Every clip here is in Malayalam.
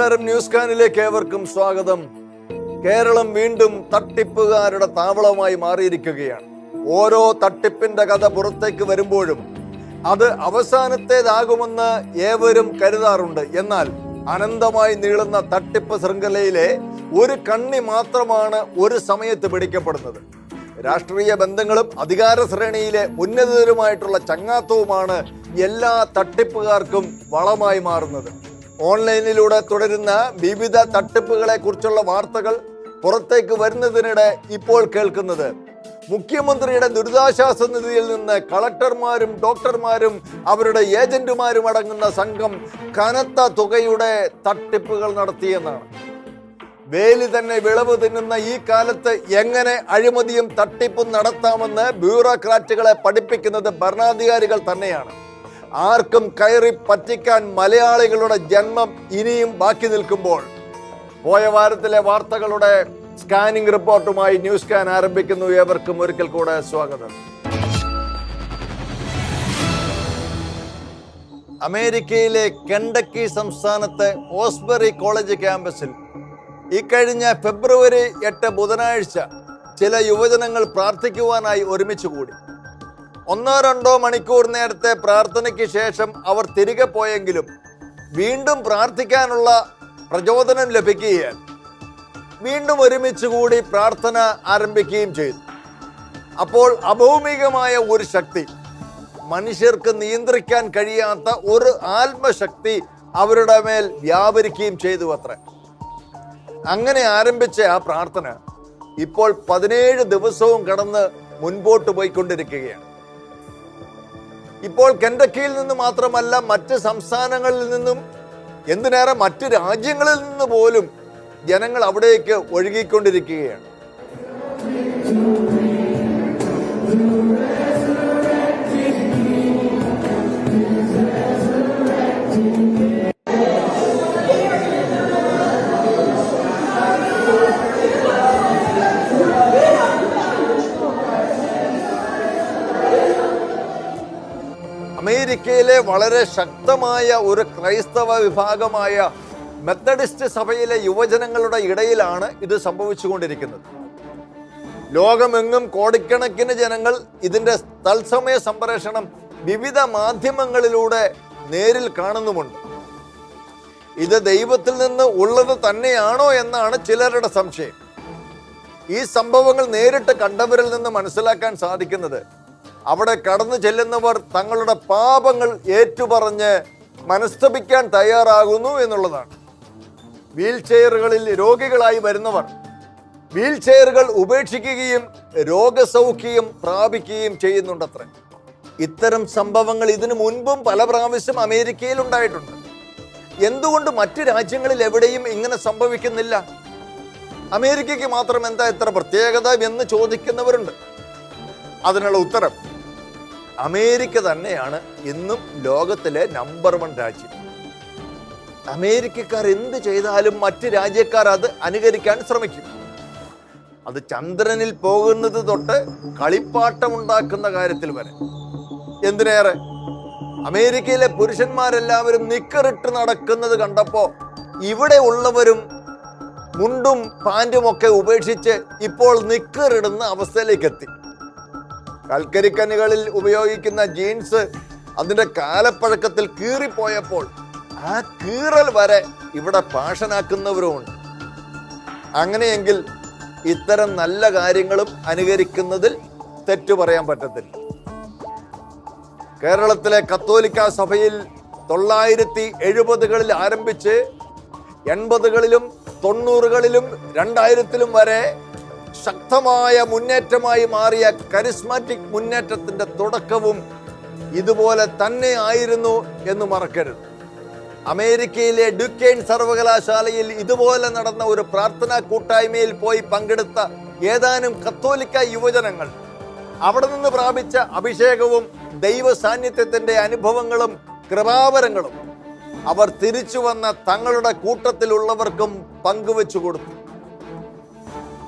നമസ്കാരം ന്യൂസ് കാനിലേക്ക് ഏവർക്കും സ്വാഗതം. കേരളം വീണ്ടും തട്ടിപ്പുകാരുടെ താവളമായി മാറിയിരിക്കുകയാണ്. ഓരോ തട്ടിപ്പിന്റെ കഥ പുറത്തേക്ക് വരുമ്പോഴും അത് അവസാനത്തേതാകുമെന്ന് ഏവരും കരുതാറുണ്ട്. എന്നാൽ അനന്തമായി നീളുന്ന തട്ടിപ്പ് ശൃംഖലയിലെ ഒരു കണ്ണി മാത്രമാണ് ഒരു സമയത്ത് പിടിക്കപ്പെടുന്നത്. രാഷ്ട്രീയ ബന്ധങ്ങളും അധികാര ശ്രേണിയിലെ ഉന്നതരുമായിട്ടുള്ള ചങ്ങാത്തവുമാണ് എല്ലാ തട്ടിപ്പുകാർക്കും വളമായി മാറുന്നത്. ഓൺലൈനിലൂടെ തുടരുന്ന വിവിധ തട്ടിപ്പുകളെ കുറിച്ചുള്ള വാർത്തകൾ പുറത്തേക്ക് വരുന്നതിനിടെ ഇപ്പോൾ കേൾക്കുന്നത്. മുഖ്യമന്ത്രിയുടെ ദുരിതാശ്വാസ നിധിയിൽ നിന്ന് കളക്ടർമാരും ഡോക്ടർമാരും അവരുടെ ഏജന്റുമാരും അടങ്ങുന്ന സംഘം കനത്ത തുകയുടെ തട്ടിപ്പുകൾ നടത്തിയെന്നാണ്. വേലി തന്നെ വിളവ് തിന്നുന്ന ഈ കാലത്ത് എങ്ങനെ അഴിമതിയും തട്ടിപ്പും നടത്താമെന്ന് ബ്യൂറോക്രാറ്റുകളെ പഠിപ്പിക്കുന്നത് ഭരണാധികാരികൾ തന്നെയാണ്. ആർക്കും കയറി പറ്റിക്കാൻ മലയാളികളുടെ ജന്മം ഇനിയും ബാക്കി നിൽക്കുമ്പോൾ. പോയ വാരത്തിലെ വാർത്തകളുടെ സ്കാനിംഗ് റിപ്പോർട്ടുമായി ന്യൂസ് സ്കാൻ ആരംഭിക്കുന്നു. ഏവർക്കും ഒരിക്കൽ കൂടെ സ്വാഗതം. അമേരിക്കയിലെ കെണ്ടക്കി സംസ്ഥാനത്തെ ഓസ്ബറി കോളേജ് ക്യാമ്പസിൽ ഇക്കഴിഞ്ഞ ഫെബ്രുവരി എട്ട് ബുധനാഴ്ച ചില യുവജനങ്ങൾ പ്രാർത്ഥിക്കുവാനായി ഒരുമിച്ച് കൂടി. ഒന്നോ രണ്ടോ മണിക്കൂർ നേരത്തെ പ്രാർത്ഥനയ്ക്ക് ശേഷം അവർ തിരികെ പോയെങ്കിലും വീണ്ടും പ്രാർത്ഥിക്കാനുള്ള പ്രചോദനം ലഭിക്കുകയും വീണ്ടും ഒരുമിച്ച് കൂടി പ്രാർത്ഥന ആരംഭിക്കുകയും ചെയ്തു. അപ്പോൾ അഭൗമികമായ ഒരു ശക്തി മനുഷ്യർക്ക് നിയന്ത്രിക്കാൻ കഴിയാത്ത ഒരു ആത്മശക്തി അവരുടെ മേൽ വ്യാപരിക്കുകയും ചെയ്തു അത്ര. അങ്ങനെ ആരംഭിച്ച ആ പ്രാർത്ഥന ഇപ്പോൾ പതിനേഴ് ദിവസവും കടന്ന് മുൻപോട്ട് പോയിക്കൊണ്ടിരിക്കുകയാണ്. ഇപ്പോൾ കെൻഡക്കിയിൽ നിന്ന് മാത്രമല്ല മറ്റ് സംസ്ഥാനങ്ങളിൽ നിന്നും എന്തിനേറെ മറ്റ് രാജ്യങ്ങളിൽ നിന്ന് പോലും ജനങ്ങൾ അവിടേക്ക് ഒഴുകിക്കൊണ്ടിരിക്കുകയാണ്. അമേരിക്കയിലെ വളരെ ശക്തമായ ഒരു ക്രൈസ്തവ വിഭാഗമായ മെത്തഡിസ്റ്റ് സഭയിലെ യുവജനങ്ങളുടെ ഇടയിലാണ് ഇത് സംഭവിച്ചുകൊണ്ടിരിക്കുന്നത്. ലോകമെങ്ങും കോടിക്കണക്കിന് ജനങ്ങൾ ഇതിന്റെ തത്സമയ സംപ്രേഷണം വിവിധ മാധ്യമങ്ങളിലൂടെ നേരിൽ കാണുന്നുമുണ്ട്. ഇത് ദൈവത്തിൽ നിന്ന് ഉള്ളത് തന്നെയാണോ എന്നാണ് ചിലരുടെ സംശയം. ഈ സംഭവങ്ങൾ നേരിട്ട് കണ്ടവരിൽ നിന്ന് മനസ്സിലാക്കാൻ സാധിക്കുന്നത് അവിടെ കടന്നു ചെല്ലുന്നവർ തങ്ങളുടെ പാപങ്ങൾ ഏറ്റുപറഞ്ഞ് മനസ്തപിക്കാൻ തയ്യാറാകുന്നു എന്നുള്ളതാണ്. വീൽ ചെയറുകളിൽ രോഗികളായി വരുന്നവർ വീൽ ചെയറുകൾ ഉപേക്ഷിക്കുകയും രോഗസൗഖ്യം പ്രാപിക്കുകയും ചെയ്യുന്നുണ്ടത്രേ. ഇത്തരം സംഭവങ്ങൾ ഇതിനു മുൻപും പല പ്രാവശ്യം അമേരിക്കയിൽ ഉണ്ടായിട്ടുണ്ട്. എന്തുകൊണ്ട് മറ്റു രാജ്യങ്ങളിൽ എവിടെയും ഇങ്ങനെ സംഭവിക്കുന്നില്ല? അമേരിക്കയ്ക്ക് മാത്രം എന്താ ഇത്ര പ്രത്യേകത എന്ന് ചോദിക്കുന്നവരുണ്ട്. അതിനുള്ള ഉത്തരം അമേരിക്ക തന്നെയാണ് ഇന്നും ലോകത്തിലെ നമ്പർ വൺ രാജ്യം. അമേരിക്കക്കാർ എന്ത് ചെയ്താലും മറ്റ് രാജ്യക്കാർ അത് അനുകരിക്കാൻ ശ്രമിക്കും. അത് ചന്ദ്രനിൽ പോകുന്നത് തൊട്ട് കളിപ്പാട്ടം ഉണ്ടാക്കുന്ന കാര്യത്തിൽ വരെ. എന്തിനേറെ? അമേരിക്കയിലെ പുരുഷന്മാരെല്ലാവരും നിക്കറിട്ട് നടക്കുന്നത് കണ്ടപ്പോ ഇവിടെ ഉള്ളവരും മുണ്ടും പാന്റും ഒക്കെ ഉപേക്ഷിച്ച് ഇപ്പോൾ നിക്കറിടുന്ന അവസ്ഥയിലേക്ക് എത്തി. കൽക്കരിക്കനുകളിൽ ഉപയോഗിക്കുന്ന ജീൻസ് അതിന്റെ കാലപ്പഴക്കത്തിൽ കീറിപ്പോയപ്പോൾ ആ കീറൽ വരെ ഇവിടെ പാഷനാക്കുന്നവരുമുണ്ട്. അങ്ങനെയെങ്കിൽ ഇത്തരം നല്ല കാര്യങ്ങളും അനുകരിക്കുന്നതിൽ തെറ്റു പറയാൻ പറ്റത്തില്ല. കേരളത്തിലെ കത്തോലിക്ക സഭയിൽ തൊള്ളായിരത്തി എഴുപതുകളിൽ ആരംഭിച്ച് എൺപതുകളിലും തൊണ്ണൂറുകളിലും രണ്ടായിരത്തിലും വരെ ശക്തമായ മുന്നേറ്റമായി മാറിയ കരിസ്മാറ്റിക് മുന്നേറ്റത്തിന്റെ തുടക്കവും ഇതുപോലെ തന്നെ ആയിരുന്നു എന്ന് മറക്കരുത്. അമേരിക്കയിലെ ഡ്യുക്കെയിൻ സർവകലാശാലയിൽ ഇതുപോലെ നടന്ന ഒരു പ്രാർത്ഥനാ കൂട്ടായ്മയിൽ പോയി പങ്കെടുത്ത ഏതാനും കത്തോലിക്ക യുവജനങ്ങൾ അവിടെ നിന്ന് പ്രാപിച്ച അഭിഷേകവും ദൈവ സാന്നിധ്യത്തിന്റെ അനുഭവങ്ങളും കൃപാവരങ്ങളും അവർ തിരിച്ചു വന്ന തങ്ങളുടെ കൂട്ടത്തിലുള്ളവർക്കും പങ്കുവെച്ചു കൊടുത്തു.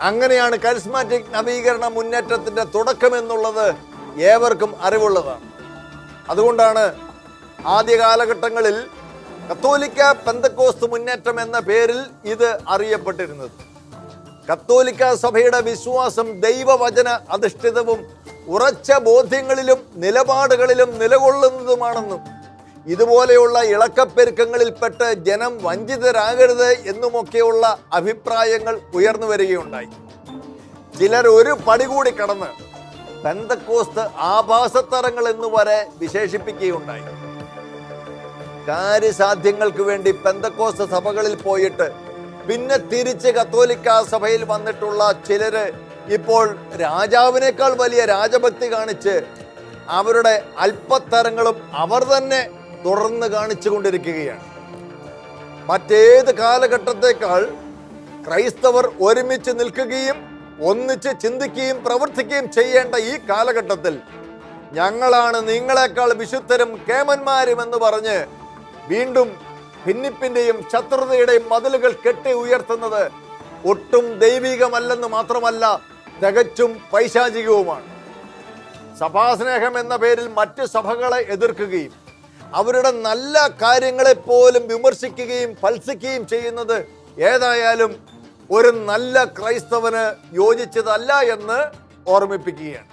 അങ്ങനെയാണ് കരിസ്മാറ്റിക് നവീകരണ മുന്നേറ്റത്തിന്റെ തുടക്കം എന്നുള്ളത് ഏവർക്കും അറിവുള്ളതാണ്. അതുകൊണ്ടാണ് ആദ്യ കാലഘട്ടങ്ങളിൽ കത്തോലിക്ക പെന്തക്കോസ്ത് മുന്നേറ്റം എന്ന പേരിൽ ഇത് അറിയപ്പെട്ടിരുന്നത്. കത്തോലിക്ക സഭയുടെ വിശ്വാസം ദൈവവചന അധിഷ്ഠിതവും ഉറച്ച ബോധ്യങ്ങളിലും നിലപാടുകളിലും നിലകൊള്ളുന്നതുമാണെന്നും ഇതുപോലെയുള്ള ഇളക്കപ്പെരുക്കങ്ങളിൽപ്പെട്ട് ജനം വഞ്ചിതരാകരുത് എന്നുമൊക്കെയുള്ള അഭിപ്രായങ്ങൾ ഉയർന്നു വരികയുണ്ടായി. ചിലർ ഒരു പടി കൂടി കടന്ന് പെന്തക്കോസ്ത് ആഭാസത്തരങ്ങൾ എന്ന് വരെ വിശേഷിപ്പിക്കുകയുണ്ടായി. കാര്യസാധ്യങ്ങൾക്ക് വേണ്ടി പെന്തക്കോസ് സഭകളിൽ പോയിട്ട് പിന്നെ തിരിച്ച് കത്തോലിക്ക സഭയിൽ വന്നിട്ടുള്ള ചിലര് ഇപ്പോൾ രാജാവിനേക്കാൾ വലിയ രാജഭക്തി കാണിച്ച് അവരുടെ അല്പത്തരങ്ങളും അവർ തന്നെ തുടർന്ന് കാണിച്ചു കൊണ്ടിരിക്കുകയാണ് മറ്റേത് കാലഘട്ടത്തേക്കാൾ ക്രൈസ്തവർ ഒരുമിച്ച് നിൽക്കുകയും ഒന്നിച്ച് ചിന്തിക്കുകയും പ്രവർത്തിക്കുകയും ചെയ്യേണ്ട ഈ കാലഘട്ടത്തിൽ ഞങ്ങളാണ് നിങ്ങളെക്കാൾ വിശുദ്ധരും കേമന്മാരും എന്ന് പറഞ്ഞ് വീണ്ടും ഭിന്നിപ്പിന്റെയും ശത്രുതയുടെയും മതിലുകൾ കെട്ടി ഉയർത്തുന്നത് ഒട്ടും ദൈവികമല്ലെന്ന് മാത്രമല്ല തികച്ചും പൈശാചികവുമാണ്. സഭാസ്നേഹം എന്ന പേരിൽ മറ്റ് സഭകളെ എതിർക്കുകയും അവരുടെ നല്ല കാര്യങ്ങളെ പോലും വിമർശിക്കുകയും ഫൽസിക്കുകയും ചെയ്യുന്നത് ഏതായാലും ഒരു നല്ല ക്രൈസ്തവന് യോജിച്ചതല്ല എന്ന് ഓർമ്മിപ്പിക്കുകയാണ്.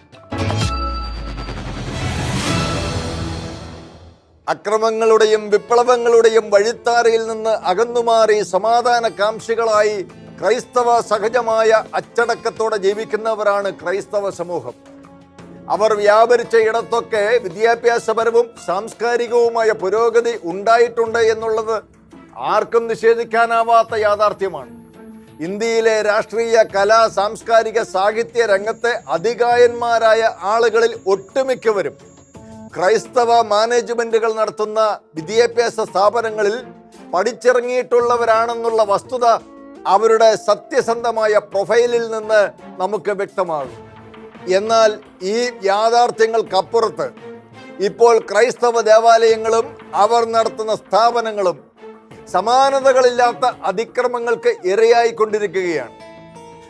അക്രമങ്ങളുടെയും വിപ്ലവങ്ങളുടെയും വഴിത്താരയിൽ നിന്ന് അകന്നുമാറി സമാധാന കാംക്ഷികളായി ക്രൈസ്തവ സഹജമായ അച്ചടക്കത്തോടെ ജീവിക്കുന്നവരാണ് ക്രൈസ്തവ സമൂഹം. അവർ വ്യാപരിച്ച ഇടത്തൊക്കെ വിദ്യാഭ്യാസപരവും സാംസ്കാരികവുമായ പുരോഗതി ഉണ്ടായിട്ടുണ്ട് എന്നുള്ളത് ആർക്കും നിഷേധിക്കാനാവാത്ത യാഥാർത്ഥ്യമാണ്. ഇന്ത്യയിലെ രാഷ്ട്രീയ കലാ സാംസ്കാരിക സാഹിത്യ രംഗത്തെ അധികായന്മാരായ ആളുകളിൽ ഒട്ടുമിക്കവരും ക്രൈസ്തവ മാനേജ്മെന്റുകൾ നടത്തുന്ന വിദ്യാഭ്യാസ സ്ഥാപനങ്ങളിൽ പഠിച്ചിറങ്ങിയിട്ടുള്ളവരാണെന്നുള്ള വസ്തുത അവരുടെ സത്യസന്ധമായ പ്രൊഫൈലിൽ നിന്ന് നമുക്ക് വ്യക്തമാകും. എന്നാൽ ഈ യാഥാർത്ഥ്യങ്ങൾക്കപ്പുറത്ത് ഇപ്പോൾ ക്രൈസ്തവ ദേവാലയങ്ങളും അവർ നടത്തുന്ന സ്ഥാപനങ്ങളും സമാനതകളില്ലാത്ത അതിക്രമങ്ങൾക്ക് ഇരയായിക്കൊണ്ടിരിക്കുകയാണ്.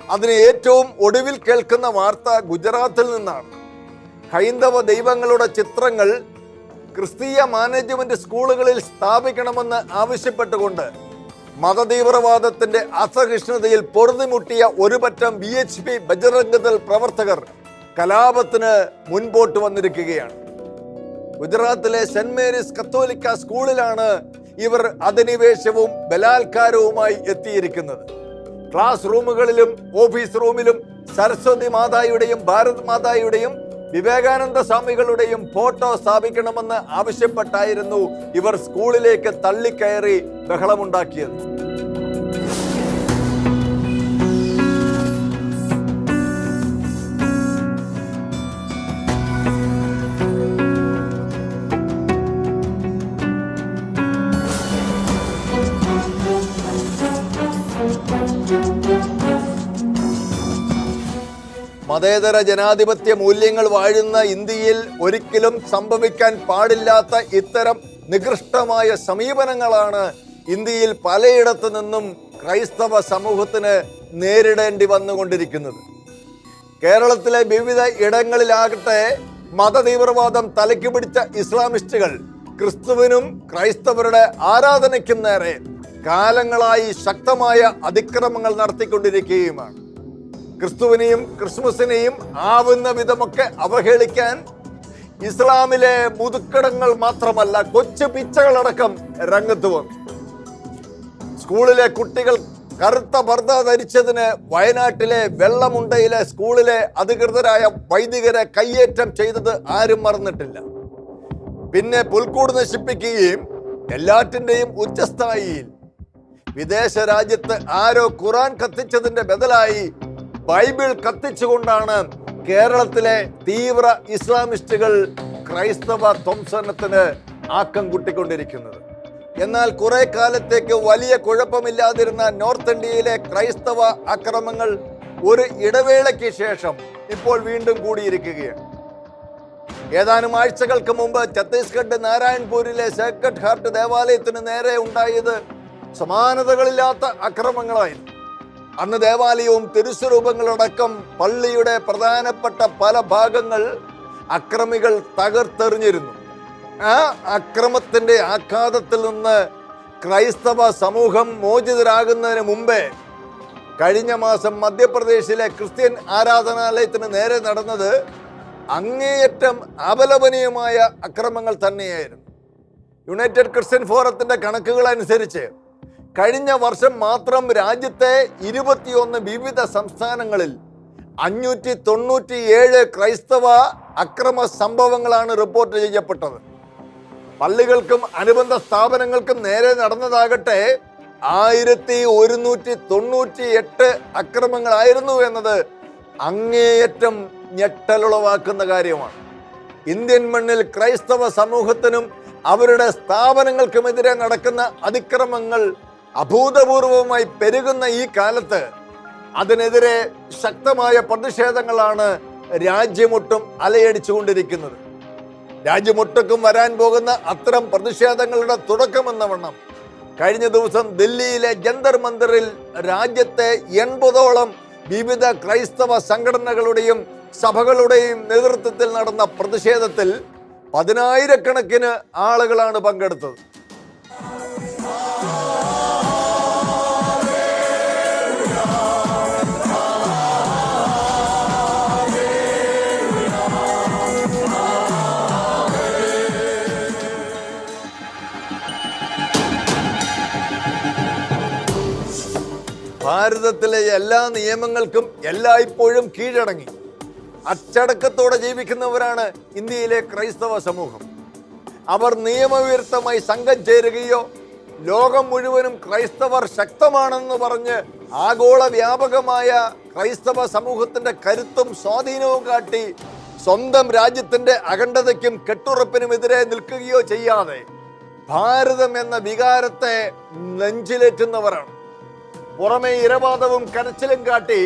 അതിന് ഏറ്റവും ഒടുവിൽ കേൾക്കുന്ന വാർത്ത ഗുജറാത്തിൽ നിന്നാണ്. ഹൈന്ദവ ദൈവങ്ങളുടെ ചിത്രങ്ങൾ ക്രിസ്തീയ മാനേജ്മെന്റ് സ്കൂളുകളിൽ സ്ഥാപിക്കണമെന്ന് ആവശ്യപ്പെട്ടുകൊണ്ട് മതതീവ്രവാദത്തിന്റെ അസഹിഷ്ണുതയിൽ പൊറുതിമുട്ടിയ ഒരുപറ്റം ബി എച്ച് പി ബജരംഗതൽ പ്രവർത്തകർ കലാപത്തിന് മുൻപോട്ട് വന്നിരിക്കുകയാണ്. ഗുജറാത്തിലെ സെന്റ് മേരീസ് കത്തോലിക്ക സ്കൂളിലാണ് ഇവർ അധിനിവേശവും ബലാത്കാരവുമായി എത്തിയിരിക്കുന്നത്. ക്ലാസ് റൂമുകളിലും ഓഫീസ് റൂമിലും സരസ്വതി മാതായുടെയും ഭാരത് മാതായുടെയും വിവേകാനന്ദ സ്വാമികളുടെയും ഫോട്ടോ സ്ഥാപിക്കണമെന്ന് ആവശ്യപ്പെട്ടായിരുന്നു ഇവർ സ്കൂളിലേക്ക് തള്ളിക്കയറി ബഹളമുണ്ടാക്കിയത്. മതേതര ജനാധിപത്യ മൂല്യങ്ങൾ വാഴുന്ന ഇന്ത്യയിൽ ഒരിക്കലും സംഭവിക്കാൻ പാടില്ലാത്ത ഇത്തരം നികൃഷ്ടമായ സമീപനങ്ങളാണ് ഇന്ത്യയിൽ പലയിടത്തു നിന്നും ക്രൈസ്തവ സമൂഹത്തിന് നേരിടേണ്ടി വന്നുകൊണ്ടിരിക്കുന്നത്. കേരളത്തിലെ വിവിധ ഇടങ്ങളിലാകട്ടെ മതതീവ്രവാദം തലയ്ക്ക് പിടിച്ച ഇസ്ലാമിസ്റ്റുകൾ ക്രിസ്തുവിനും ക്രൈസ്തവരുടെ ആരാധനയ്ക്കും നേരെ കാലങ്ങളായി ശക്തമായ അതിക്രമങ്ങൾ നടത്തിക്കൊണ്ടിരിക്കുകയുമാണ്. ക്രിസ്തുവിനെയും ക്രിസ്മസിനെയും ആവുന്ന വിധമൊക്കെ അവഹേളിക്കാൻ ഇസ്ലാമിലെ മുതുക്കടങ്ങൾ മാത്രമല്ല കൊച്ചു പിച്ചകളടക്കം രംഗത്ത് വന്നു. സ്കൂളിലെ കുട്ടികൾ കറുത്ത ഭർദ്ദ ധരിച്ചതിന് വയനാട്ടിലെ വെള്ളമുണ്ടയിലെ സ്കൂളിലെ അധികൃതരായ വൈദികരെ കയ്യേറ്റം ചെയ്തത് ആരും മറന്നിട്ടില്ല. പിന്നെ പുൽക്കൂട് നശിപ്പിക്കുകയും എല്ലാറ്റിന്റെയും ഉച്ചസ്ഥായിയിൽ വിദേശ രാജ്യത്ത് ആരോ ഖുറാൻ കത്തിച്ചതിന്റെ ബദലായി ബൈബിൾ കത്തിച്ചുകൊണ്ടാണ് കേരളത്തിലെ തീവ്ര ഇസ്ലാമിസ്റ്റുകൾ ക്രൈസ്തവ ധ്വംസനത്തിന് ആക്കം കൂട്ടിക്കൊണ്ടിരിക്കുന്നത്. എന്നാൽ കുറെ കാലത്തേക്ക് വലിയ കുഴപ്പമില്ലാതിരുന്ന നോർത്ത് ഇന്ത്യയിലെ ക്രൈസ്തവ അക്രമങ്ങൾ ഒരു ഇടവേളയ്ക്ക് ശേഷം ഇപ്പോൾ വീണ്ടും കൂടിയിരിക്കുകയാണ്. ഏതാനും ആഴ്ചകൾക്ക് മുമ്പ് ഛത്തീസ്ഗഡ് നാരായൺപൂരിലെ സേക്രഡ് ഹാർട്ട് ദേവാലയത്തിന് നേരെ ഉണ്ടായത് സമാനതകളില്ലാത്ത അക്രമങ്ങളായിരുന്നു. അന്ന് ദേവാലയവും തിരുസ്വരൂപങ്ങളടക്കം പള്ളിയുടെ പ്രധാനപ്പെട്ട പല ഭാഗങ്ങൾ അക്രമികൾ തകർത്തെറിഞ്ഞിരുന്നു. ആ അക്രമത്തിന്റെ ആഘാതത്തിൽ നിന്ന് ക്രൈസ്തവ സമൂഹം മോചിതരാകുന്നതിന് മുമ്പേ കഴിഞ്ഞ മാസം മധ്യപ്രദേശിലെ ക്രിസ്ത്യൻ ആരാധനാലയത്തിന് നേരെ നടന്നത് അങ്ങേയറ്റം അപലപനീയമായ അക്രമങ്ങൾ തന്നെയായിരുന്നു. യുണൈറ്റഡ് ക്രിസ്ത്യൻ ഫോറത്തിന്റെ കണക്കുകൾ അനുസരിച്ച് കഴിഞ്ഞ വർഷം മാത്രം രാജ്യത്തെ ഇരുപത്തിയൊന്ന് വിവിധ സംസ്ഥാനങ്ങളിൽ അഞ്ഞൂറ്റി തൊണ്ണൂറ്റിയേഴ് ക്രൈസ്തവ അക്രമ സംഭവങ്ങളാണ് റിപ്പോർട്ട് ചെയ്യപ്പെട്ടത്. പള്ളികൾക്കും അനുബന്ധ സ്ഥാപനങ്ങൾക്കും നേരെ നടന്നതാകട്ടെ ആയിരത്തി ഒരുന്നൂറ്റി തൊണ്ണൂറ്റി എട്ട് അക്രമങ്ങളായിരുന്നു എന്നത് അങ്ങേയറ്റം ഞെട്ടലുളവാക്കുന്ന കാര്യമാണ്. ഇന്ത്യൻ മണ്ണിൽ ക്രൈസ്തവ സമൂഹത്തിനും അവരുടെ സ്ഥാപനങ്ങൾക്കുമെതിരെ നടക്കുന്ന അതിക്രമങ്ങൾ അഭൂതപൂർവമായി പെരുകുന്ന ഈ കാലത്ത് അതിനെതിരെ ശക്തമായ പ്രതിഷേധങ്ങളാണ് രാജ്യമൊട്ടും അലയടിച്ചുകൊണ്ടിരിക്കുന്നത്. രാജ്യമൊട്ടക്കും വരാൻ പോകുന്ന അത്തരം പ്രതിഷേധങ്ങളുടെ തുടക്കമെന്ന വണ്ണം കഴിഞ്ഞ ദിവസം ദില്ലിയിലെ ജന്തർ മന്ദിറിൽ രാജ്യത്തെ എൺപതോളം വിവിധ ക്രൈസ്തവ സംഘടനകളുടെയും സഭകളുടെയും നേതൃത്വത്തിൽ നടന്ന പ്രതിഷേധത്തിൽ പതിനായിരക്കണക്കിന് ആളുകളാണ് പങ്കെടുത്തത്. ഭാരതത്തിലെ എല്ലാ നിയമങ്ങൾക്കും എല്ലായ്പ്പോഴും കീഴടങ്ങി. അച്ചടക്കത്തോടെ ജീവിക്കുന്നവരാണ് ഇന്ത്യയിലെ ക്രൈസ്തവ സമൂഹം. അവർ നിയമവിരുദ്ധമായി സംഘം ചേരുകയോ ലോകം മുഴുവനും ക്രൈസ്തവർ ശക്തമാണെന്ന് പറഞ്ഞ് ആഗോള വ്യാപകമായ ക്രൈസ്തവ സമൂഹത്തിന്റെ കരുത്തും സ്വാധീനവും കാട്ടി സ്വന്തം രാജ്യത്തിന്റെ അഖണ്ഡതയ്ക്കും കെട്ടുറപ്പിനുമെതിരെ നിൽക്കുകയോ ചെയ്യാതെ ഭാരതം എന്ന വികാരത്തെ നെഞ്ചിലേറ്റുന്നവരാണ്. പുറമെ ഇരവാദവും കരച്ചിലും കാട്ടി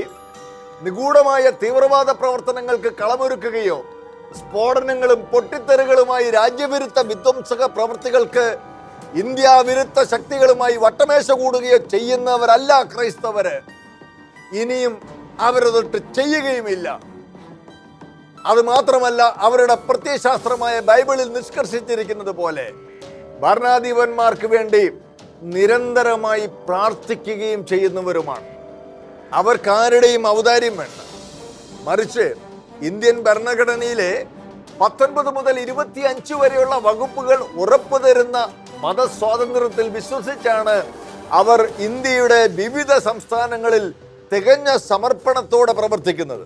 നിഗൂഢമായ തീവ്രവാദ പ്രവർത്തനങ്ങൾക്ക് കളമൊരുക്കുകയോ സ്ഫോടനങ്ങളും പൊട്ടിത്തെറികളുമായി രാജ്യവിരുദ്ധ വിധ്വംസക പ്രവൃത്തികൾക്ക് ഇന്ത്യ വിരുദ്ധ ശക്തികളുമായി വട്ടമേശ കൂടുകയോ ചെയ്യുന്നവരല്ല ക്രൈസ്തവര്. ഇനിയും അവരതൊട്ട് ചെയ്യുകയുമില്ല. അത് മാത്രമല്ല അവരുടെ പ്രത്യയശാസ്ത്രമായ ബൈബിളിൽ നിഷ്കർഷിച്ചിരിക്കുന്നത് പോലെ ഭരണാധിപന്മാർക്ക് വേണ്ടി നിരന്തരമായി പ്രാർത്ഥിക്കുകയും ചെയ്യുന്നവരുമാണ്. അവർക്കാരുടെയും ഔദാര്യം വേണ്ട. മറിച്ച് ഇന്ത്യൻ ഭരണഘടനയിലെ പത്തൊൻപത് മുതൽ ഇരുപത്തി അഞ്ച് വരെയുള്ള വകുപ്പുകൾ ഉറപ്പു തരുന്ന മതസ്വാതന്ത്ര്യത്തിൽ വിശ്വസിച്ചാണ് അവർ ഇന്ത്യയുടെ വിവിധ സംസ്ഥാനങ്ങളിൽ തികഞ്ഞ സമർപ്പണത്തോടെ പ്രവർത്തിക്കുന്നത്.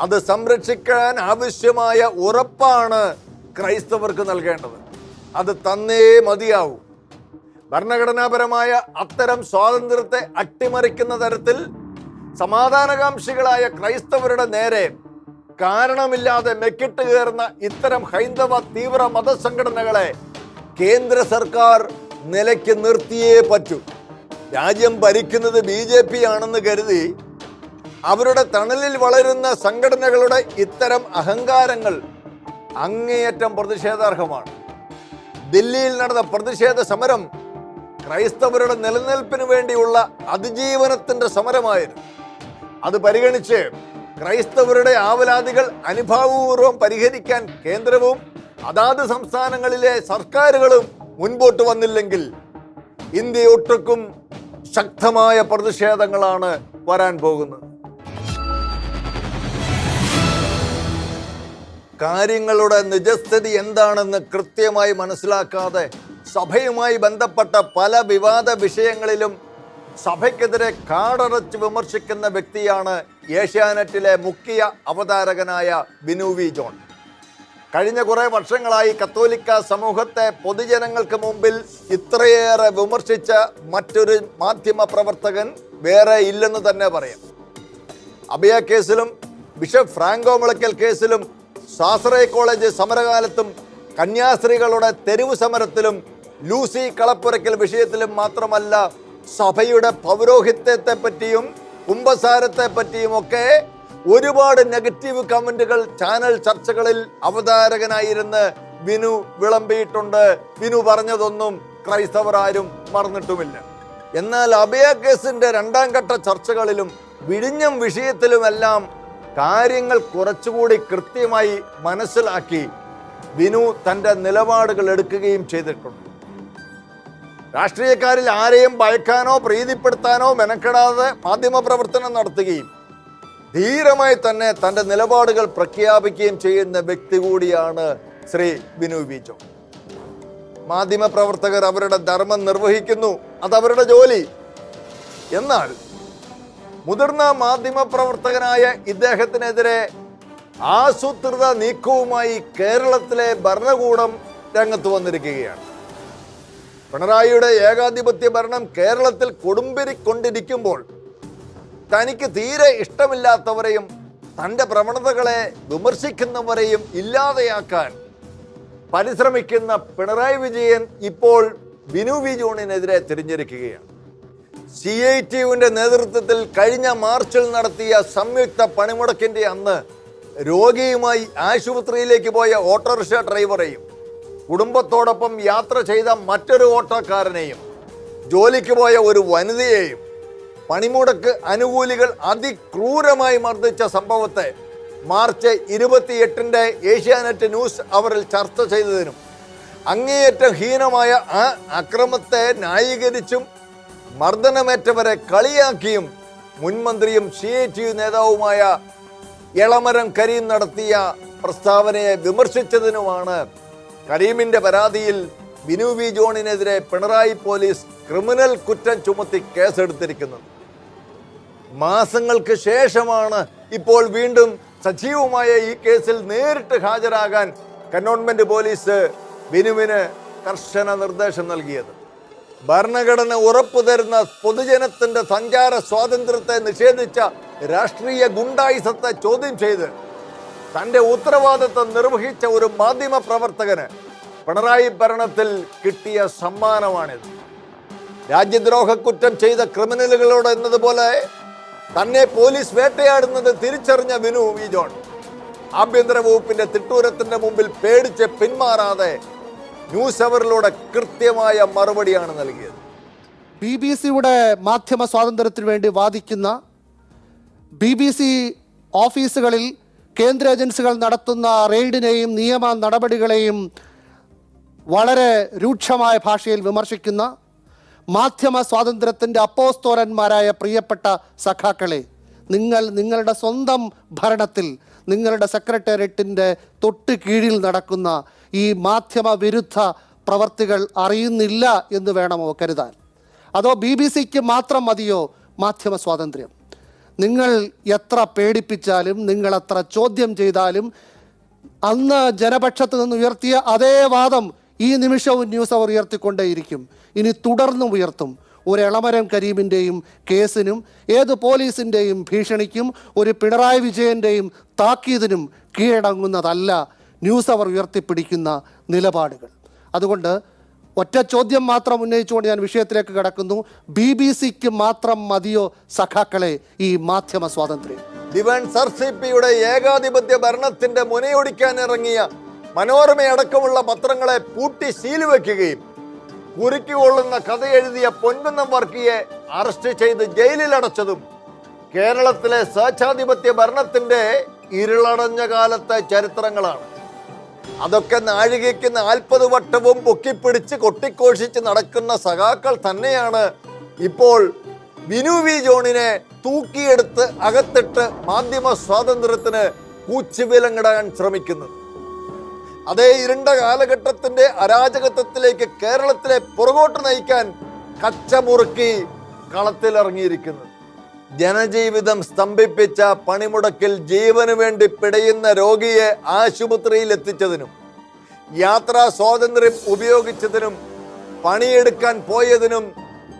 അത് സംരക്ഷിക്കാൻ ആവശ്യമായ ഉറപ്പാണ് ക്രൈസ്തവർക്ക് നൽകേണ്ടത്. അത് തന്നേ മതിയാവൂ. ഭരണഘടനാപരമായ അത്തരം സ്വാതന്ത്ര്യത്തെ അട്ടിമറിക്കുന്ന തരത്തിൽ സമാധാനകാംക്ഷികളായ ക്രൈസ്തവരുടെ നേരെ കാരണമില്ലാതെ മെക്കിട്ട് കയറുന്ന ഇത്തരം ഹൈന്ദവ തീവ്ര മതസംഘടനകളെ കേന്ദ്ര സർക്കാർ നിലയ്ക്ക് നിർത്തിയേ പറ്റൂ. രാജ്യം ഭരിക്കുന്നത് ബി ജെ പി ആണെന്ന് കരുതി അവരുടെ തണലിൽ വളരുന്ന സംഘടനകളുടെ ഇത്തരം അഹങ്കാരങ്ങൾ അങ്ങേയറ്റം പ്രതിഷേധാർഹമാണ്. ദില്ലിയിൽ നടന്ന പ്രതിഷേധ സമരം ക്രൈസ്തവരുടെ നിലനിൽപ്പിന് വേണ്ടിയുള്ള അതിജീവനത്തിന്റെ സമരമായിരുന്നു. അത് പരിഗണിച്ച് ക്രൈസ്തവരുടെ ആവലാതികൾ അനുഭാവപൂർവം പരിഹരിക്കാൻ കേന്ദ്രവും അതാത് സംസ്ഥാനങ്ങളിലെ സർക്കാരുകളും മുൻപോട്ട് വന്നില്ലെങ്കിൽ ഇന്ത്യ ഒട്ടുക്കും ശക്തമായ പ്രതിഷേധങ്ങളാണ് വരാൻ പോകുന്നത്. കാര്യങ്ങളുടെ നിജസ്ഥിതി എന്താണെന്ന് കൃത്യമായി മനസ്സിലാക്കാതെ സഭയുമായി ബന്ധപ്പെട്ട പല വിവാദ വിഷയങ്ങളിലും സഭയ്ക്കെതിരെ കാടടച്ച് വിമർശിക്കുന്ന വ്യക്തിയാണ് ഏഷ്യാനെറ്റിലെ മുഖ്യ അവതാരകനായ ബിനു വി ജോൺ. കഴിഞ്ഞ കുറേ വർഷങ്ങളായി കത്തോലിക്ക സമൂഹത്തെ പൊതുജനങ്ങൾക്ക് മുമ്പിൽ ഇത്രയേറെ വിമർശിച്ച മറ്റൊരു മാധ്യമ പ്രവർത്തകൻ വേറെ ഇല്ലെന്ന് തന്നെ പറയാം. അഭയ കേസിലും ബിഷപ്പ് ഫ്രാങ്കോ മുളയ്ക്കൽ കേസിലും സ്വാശ്രയ കോളേജ് സമരകാലത്തും കന്യാസ്ത്രീകളുടെ തെരുവ് സമരത്തിലും ലൂസി കളപ്പുരയ്ക്കൽ വിഷയത്തിലും മാത്രമല്ല സഭയുടെ പൗരോഹിത്യത്തെ പറ്റിയും കുംഭസാരത്തെ പറ്റിയും ഒക്കെ ഒരുപാട് നെഗറ്റീവ് കമന്റുകൾ ചാനൽ ചർച്ചകളിൽ അവതാരകനായിരുന്ന് വിനു വിളമ്പിയിട്ടുണ്ട്. വിനു പറഞ്ഞതൊന്നും ക്രൈസ്തവർ ആരും മറന്നിട്ടുമില്ല. എന്നാൽ അഭയ കേസിന്റെ രണ്ടാം ഘട്ട ചർച്ചകളിലും വിഴിഞ്ഞം വിഷയത്തിലുമെല്ലാം കാര്യങ്ങൾ കുറച്ചുകൂടി കൃത്യമായി മനസ്സിലാക്കി വിനു തന്റെ നിലപാടുകൾ എടുക്കുകയും ചെയ്തിട്ടുണ്ട്. രാഷ്ട്രീയക്കാരിൽ ആരെയും ഭയക്കാനോ പ്രീതിപ്പെടുത്താനോ മെനക്കെടാതെ മാധ്യമപ്രവർത്തനം നടത്തുകയും ധീരമായി തന്നെ തന്റെ നിലപാടുകൾ പ്രഖ്യാപിക്കുകയും ചെയ്യുന്ന വ്യക്തി കൂടിയാണ് ശ്രീ ബിനു ബിജോ. മാധ്യമ മാധ്യമപ്രവർത്തകർ അവരുടെ ധർമ്മം നിർവഹിക്കുന്നു അതവരുടെ ജോലി. എന്നാൽ മുതിർന്ന മാധ്യമപ്രവർത്തകനായ ഇദ്ദേഹത്തിനെതിരെ ആസൂത്രിത നീക്കവുമായി കേരളത്തിലെ ഭരണകൂടം രംഗത്ത് വന്നിരിക്കുകയാണ്. പിണറായിയുടെ ഏകാധിപത്യ ഭരണം കേരളത്തിൽ കൊടുമ്പിരിക്കൊണ്ടിരിക്കുമ്പോൾ തനിക്ക് തീരെ ഇഷ്ടമില്ലാത്തവരെയും തന്റെ പ്രവണതകളെ വിമർശിക്കുന്നവരെയും ഇല്ലാതെയാക്കാൻ പരിശ്രമിക്കുന്ന പിണറായി വിജയൻ ഇപ്പോൾ ബിനു വി ജോണിനെതിരെ തിരിഞ്ഞിരിക്കുകയാണ്. സി ഐ ടി യുവിന്റെ നേതൃത്വത്തിൽ കഴിഞ്ഞ മാർച്ചിൽ നടത്തിയ സംയുക്ത പണിമുടക്കിന്റെ അന്ന് രോഗിയുമായി ആശുപത്രിയിലേക്ക് പോയ ഓട്ടോറിക്ഷ ഡ്രൈവറെയും കുടുംബത്തോടൊപ്പം യാത്ര ചെയ്ത മറ്റൊരു ഓട്ടോക്കാരനെയും ജോലിക്ക് പോയ ഒരു വനിതയെയും പണിമുടക്ക് അനുകൂലികൾ അതിക്രൂരമായി മർദ്ദിച്ച സംഭവത്തെ മാർച്ച് ഇരുപത്തിയെട്ടിന്റെ ഏഷ്യാനെറ്റ് ന്യൂസ് അവറിൽ ചർച്ച ചെയ്തതിനും അങ്ങേയറ്റം ഹീനമായ ആ അക്രമത്തെ ന്യായീകരിച്ചും മർദ്ദനമേറ്റവരെ കളിയാക്കിയും മുൻമന്ത്രിയും സി എച്ച് യു നേതാവുമായ എളമരം കരീം നടത്തിയ പ്രസ്താവനയെ വിമർശിച്ചതിനുമാണ് കരീമിന്റെ പരാതിയിൽ ബിനു വി ജോണിനെതിരെ പിണറായി പോലീസ് ക്രിമിനൽ കുറ്റം ചുമത്തി കേസെടുത്തിരിക്കുന്നത്. മാസങ്ങൾക്ക് ശേഷമാണ് ഇപ്പോൾ വീണ്ടും സജീവമായ ഈ കേസിൽ നേരിട്ട് ഹാജരാകാൻ കന്റോൺമെന്റ് പോലീസ് ബിനുവിന് കർശന നിർദ്ദേശം നൽകിയത്. ഭരണഘടന ഉറപ്പു തരുന്ന പൊതുജനത്തിന്റെ സഞ്ചാര സ്വാതന്ത്ര്യത്തെ നിഷേധിച്ച രാഷ്ട്രീയ ഗുണ്ടായുസത്തെ ചോദ്യം ചെയ്ത് തന്റെ ഉത്തരവാദിത്വം നിർവഹിച്ച ഒരു മാധ്യമ പ്രവർത്തകന് പിണറായി ഭരണത്തിൽ കിട്ടിയ സമ്മാനമാണിത്. രാജ്യദ്രോഹ കുറ്റം ചെയ്ത ക്രിമിനലുകളോട് എന്നതുപോലെ തന്നെ പോലീസ് വേട്ടയാടുന്നത് തിരിച്ചറിഞ്ഞ വിനു വി ജോൺ. ആഭ്യന്തര വകുപ്പിന്റെ തിട്ടൂരത്തിന്റെ മുമ്പിൽ പേടിച്ച് പിന്മാറാതെ ന്യൂസ് അവറിലൂടെ കൃത്യമായ മറുപടിയാണ് നൽകിയത്. ബി ബി സിയുടെ മാധ്യമ സ്വാതന്ത്ര്യത്തിന് വേണ്ടി വാദിക്കുന്ന ബി ബി സി ഓഫീസുകളിൽ കേന്ദ്ര ഏജൻസികൾ നടത്തുന്ന റെയ്ഡിനെയും നിയമ നടപടികളെയും വളരെ രൂക്ഷമായ ഭാഷയിൽ വിമർശിക്കുന്ന മാധ്യമ സ്വാതന്ത്ര്യത്തിന്റെ അപ്പോസ്തോരന്മാരായ പ്രിയപ്പെട്ട സഖാക്കളെ നിങ്ങൾ നിങ്ങളുടെ സ്വന്തം ഭരണത്തിൽ നിങ്ങളുടെ സെക്രട്ടേറിയറ്റിന്റെ തൊട്ട് കീഴിൽ നടക്കുന്ന ഈ മാധ്യമ വിരുദ്ധ പ്രവർത്തികൾ അറിയുന്നില്ല എന്ന് വേണമോ കരുതാൻ? അതോ ബി ബി സിക്ക് മാത്രം മതിയോ മാധ്യമ സ്വാതന്ത്ര്യം? നിങ്ങൾ എത്ര പേടിപ്പിച്ചാലും നിങ്ങൾ എത്ര ചോദ്യം ചെയ്താലും അന്ന് ജനപക്ഷത്ത് നിന്ന് ഉയർത്തിയ അതേ വാദം ഈ നിമിഷവും ന്യൂസ് അവർ ഉയർത്തിക്കൊണ്ടേയിരിക്കും. ഇനി തുടർന്നും ഉയർത്തും. ഒരു എളമരം കരീമിന്റെയും കേസിനും ഏത് പോലീസിന്റെയും ഭീഷണിക്കും ഒരു പിണറായി വിജയന്റെയും താക്കീതിനും കീഴടങ്ങുന്നതല്ല ന്യൂസ് അവർ ഉയർത്തിപ്പിടിക്കുന്ന നിലപാടുകൾ. അതുകൊണ്ട് ഒറ്റ ചോദ്യം മാത്രം ഉന്നയിച്ചുകൊണ്ട് ഞാൻ വിഷയത്തിലേക്ക് കടക്കുന്നു. ബി ബി സിക്ക് മാത്രം മതിയോ സഖാക്കളെ ഈ മാധ്യമ സ്വാതന്ത്ര്യം? ദിവാൻ സർ സി പിയുടെ ഏകാധിപത്യ ഭരണത്തിന്റെ മുനയൊടിക്കാൻ ഇറങ്ങിയ മനോരമയടക്കമുള്ള പത്രങ്ങളെ പൂട്ടി ശീലു വെക്കുകയും കുരുക്കിക്കൊള്ളുന്ന കഥ എഴുതിയ പൊൻകുന്നം വർക്കിയെ അറസ്റ്റ് ചെയ്ത് ജയിലിൽ അടച്ചതും കേരളത്തിലെ സ്വേച്ഛാധിപത്യ ഭരണത്തിന്റെ ഇരുളടഞ്ഞ കാലത്തെ ചരിത്രങ്ങളാണ്. അതൊക്കെ നാഴികയ്ക്ക് നാൽപ്പത് വട്ടവും പൊക്കിപ്പിടിച്ച് കൊട്ടിക്കോഷിച്ച് നടക്കുന്ന സഖാക്കൾ തന്നെയാണ്. ഇപ്പോൾ വിനു വി ജോണിനെ തൂക്കിയെടുത്ത് അകത്തിട്ട് മാധ്യമ സ്വാതന്ത്ര്യത്തിന് കൂച്ചുവിലങ്ങിടാൻ ശ്രമിക്കുന്നത് അതേ ഇരുണ്ട കാലഘട്ടത്തിന്റെ അരാജകത്വത്തിലേക്ക് കേരളത്തിലെ പുറകോട്ട് നയിക്കാൻ കച്ചമുറുക്കി കളത്തിലിറങ്ങിയിരിക്കുന്നത് ജനജീവിതം സ്തംഭിപ്പിച്ച പണിമുടക്കിൽ ജീവന് വേണ്ടി പിടയുന്ന രോഗിയെ ആശുപത്രിയിൽ എത്തിച്ചതിനും യാത്രാ സ്വാതന്ത്ര്യം ഉപയോഗിച്ചതിനും പണിയെടുക്കാൻ പോയതിനും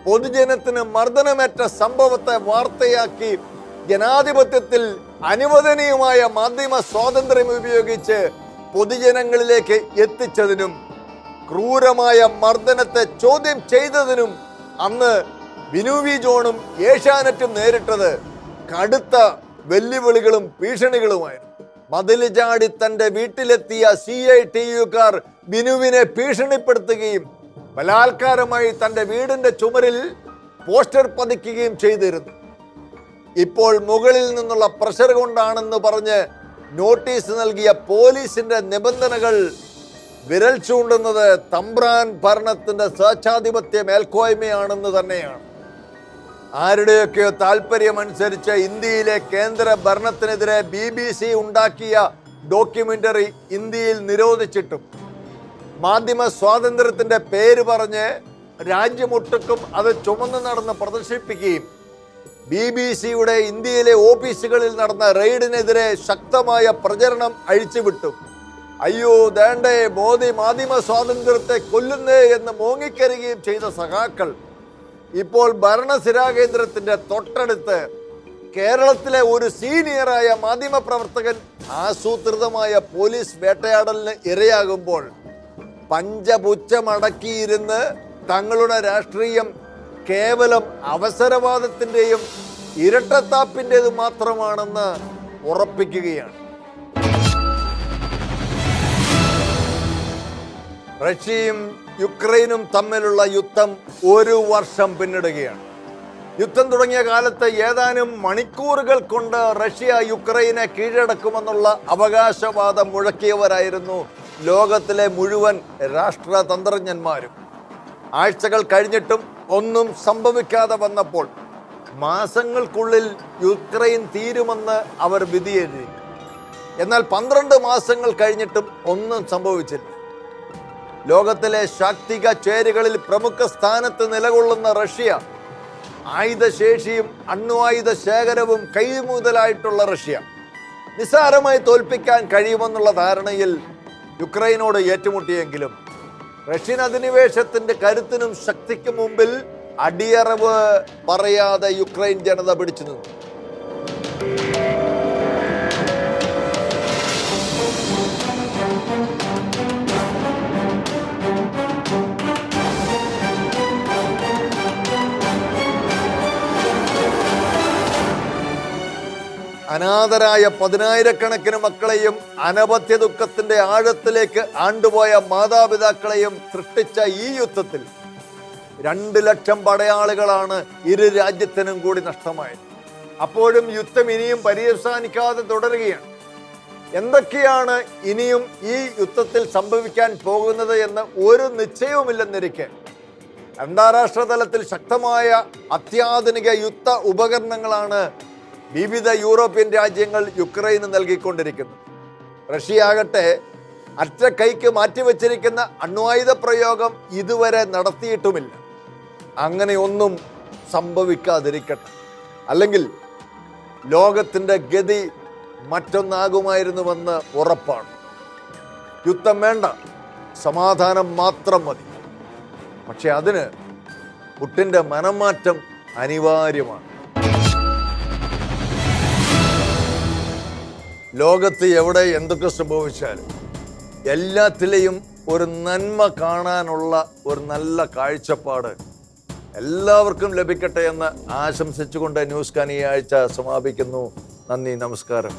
പൊതുജനത്തിന് മർദ്ദനമേറ്റ സംഭവത്തെ വാർത്തയാക്കി ജനാധിപത്യത്തിൽ അനുവദനീയമായ മാധ്യമ സ്വാതന്ത്ര്യം ഉപയോഗിച്ച് പൊതുജനങ്ങളിലേക്ക് എത്തിച്ചതിനും ക്രൂരമായ മർദ്ദനത്തെ ചോദ്യം ചെയ്തതിനും അന്ന് ബിനു വി ജോണും ഏഷ്യാനെറ്റും നേരിട്ടത് കടുത്ത വെല്ലുവിളികളും ഭീഷണികളുമായിരുന്നു. മതിൽ ചാടി തന്റെ വീട്ടിലെത്തിയ സി ഐ ടി യുക്കാർ ബിനുവിനെ ഭീഷണിപ്പെടുത്തുകയും ബലാത്കാരമായി തന്റെ വീടിന്റെ ചുമരിൽ പോസ്റ്റർ പതിക്കുകയും ചെയ്തിരുന്നു. ഇപ്പോൾ മുകളിൽ നിന്നുള്ള പ്രഷർ കൊണ്ടാണെന്ന് പറഞ്ഞ് നോട്ടീസ് നൽകിയ പോലീസിന്റെ നിബന്ധനകൾ വിരൽ ചൂണ്ടുന്നത് തമ്പ്രാൻ ഭരണത്തിന്റെ സ്വേച്ഛാധിപത്യ മേൽക്കോയ്മയാണെന്ന് തന്നെയാണ്. ആരുടെയൊക്കെയോ താല്പര്യമനുസരിച്ച് ഇന്ത്യയിലെ കേന്ദ്ര ഭരണത്തിനെതിരെ ബി ബി സി ഉണ്ടാക്കിയ ഡോക്യുമെന്ററി ഇന്ത്യയിൽ നിരോധിച്ചിട്ടും മാധ്യമ സ്വാതന്ത്ര്യത്തിന്റെ പേര് പറഞ്ഞ് രാജ്യമൊട്ടുക്കും അത് ചുമന്ന് നടന്ന് പ്രദർശിപ്പിക്കുകയും ബി ബി സിയുടെ ഇന്ത്യയിലെ ഓഫീസുകളിൽ നടന്ന റെയ്ഡിനെതിരെ ശക്തമായ പ്രചരണം അഴിച്ചുവിട്ടു. അയ്യോ ദേണ്ടേ മോദി മാധ്യമ സ്വാതന്ത്ര്യത്തെ കൊല്ലുന്നേ എന്ന് മോങ്ങിക്കരുകയും ചെയ്ത സഖാക്കൾ ഇപ്പോൾ ഭരണസിരാകേന്ദ്രത്തിന്റെ തൊട്ടടുത്ത് കേരളത്തിലെ ഒരു സീനിയറായ മാധ്യമപ്രവർത്തകൻ ആസൂത്രിതമായ പോലീസ് വേട്ടയാടലിന് ഇരയാകുമ്പോൾ പഞ്ചപുച്ഛമടക്കിയിരുന്ന് തങ്ങളുടെ രാഷ്ട്രീയം കേവലം അവസരവാദത്തിന്റെയും ഇരട്ടത്താപ്പിന്റെത് മാത്രമാണെന്ന് ഉറപ്പിക്കുകയാണ്. റഷ്യയും യുക്രൈനും തമ്മിലുള്ള യുദ്ധം ഒരു വർഷം പിന്നിടുകയാണ്. യുദ്ധം തുടങ്ങിയ കാലത്ത് ഏതാനും മണിക്കൂറുകൾ കൊണ്ട് റഷ്യ യുക്രൈനെ കീഴടക്കുമെന്നുള്ള അവകാശവാദം മുഴക്കിയവരായിരുന്നു ലോകത്തിലെ മുഴുവൻ രാഷ്ട്രതന്ത്രജ്ഞന്മാരും. ആഴ്ചകൾ കഴിഞ്ഞിട്ടും ഒന്നും സംഭവിക്കാതെ വന്നപ്പോൾ മാസങ്ങൾക്കുള്ളിൽ യുക്രൈൻ തീരുമെന്ന് അവർ വിധിയെഴുതി. എന്നാൽ പന്ത്രണ്ട് മാസങ്ങൾ കഴിഞ്ഞിട്ടും ഒന്നും സംഭവിച്ചില്ല. ലോകത്തിലെ ശാക്തിക ചേരികളിൽ പ്രമുഖ സ്ഥാനത്ത് നിലകൊള്ളുന്ന റഷ്യ ആയുധശേഷിയും അണ്വായുധ ശേഖരവും കൈമുതലായിട്ടുള്ള റഷ്യ നിസ്സാരമായി തോൽപ്പിക്കാൻ കഴിയുമെന്നുള്ള ധാരണയിൽ യുക്രൈനോട് ഏറ്റുമുട്ടിയെങ്കിലും റഷ്യൻ അധിനിവേശത്തിന്റെ കരുത്തിനും ശക്തിക്കും മുമ്പിൽ അടിയറവ് പറയാതെ യുക്രൈൻ ജനത പിടിച്ചു നിന്നു. അനാഥരായ പതിനായിരക്കണക്കിന് മക്കളെയും അനവധ്യ ദുഃഖത്തിന്റെ ആഴത്തിലേക്ക് ആണ്ടുപോയ മാതാപിതാക്കളെയും സൃഷ്ടിച്ച ഈ യുദ്ധത്തിൽ രണ്ട് ലക്ഷം പടയാളികളാണ് ഇരു രാജ്യത്തിനും കൂടി നഷ്ടമായത്. അപ്പോഴും യുദ്ധം ഇനിയും പര്യവസാനിക്കാതെ തുടരുകയാണ്. എന്തൊക്കെയാണ് ഇനിയും ഈ യുദ്ധത്തിൽ സംഭവിക്കാൻ പോകുന്നത് എന്ന് ഒരു നിശ്ചയവുമില്ലെന്നിരിക്കെ. അന്താരാഷ്ട്ര തലത്തിൽ ശക്തമായ അത്യാധുനിക യുദ്ധ ഉപകരണങ്ങളാണ് വിവിധ യൂറോപ്യൻ രാജ്യങ്ങൾ യുക്രൈന് നൽകിക്കൊണ്ടിരിക്കുന്നു. റഷ്യ ആകട്ടെ അറ്റ കൈക്ക് മാറ്റിവെച്ചിരിക്കുന്ന അണ്വായുധ പ്രയോഗം ഇതുവരെ നടത്തിയിട്ടുമില്ല. അങ്ങനെയൊന്നും സംഭവിക്കാതിരിക്കട്ടെ. അല്ലെങ്കിൽ ലോകത്തിന്റെ ഗതി മറ്റൊന്നാകുമായിരുന്നുവെന്ന് ഉറപ്പാണ്. യുദ്ധം വേണ്ട സമാധാനം മാത്രം മതി. പക്ഷെ അതിന് പുട്ടിന്റെ മനംമാറ്റം അനിവാര്യമാണ്. ലോകത്ത് എവിടെ എന്തൊക്കെ സംഭവിച്ചാലും എല്ലാത്തിലെയും ഒരു നന്മ കാണാനുള്ള ഒരു നല്ല കാഴ്ചപ്പാട് എല്ലാവർക്കും ലഭിക്കട്ടെ എന്ന് ആശംസിച്ചുകൊണ്ട് ന്യൂസ് കാൻ ഈ ആഴ്ച സമാപിക്കുന്നു. നന്ദി നമസ്കാരം.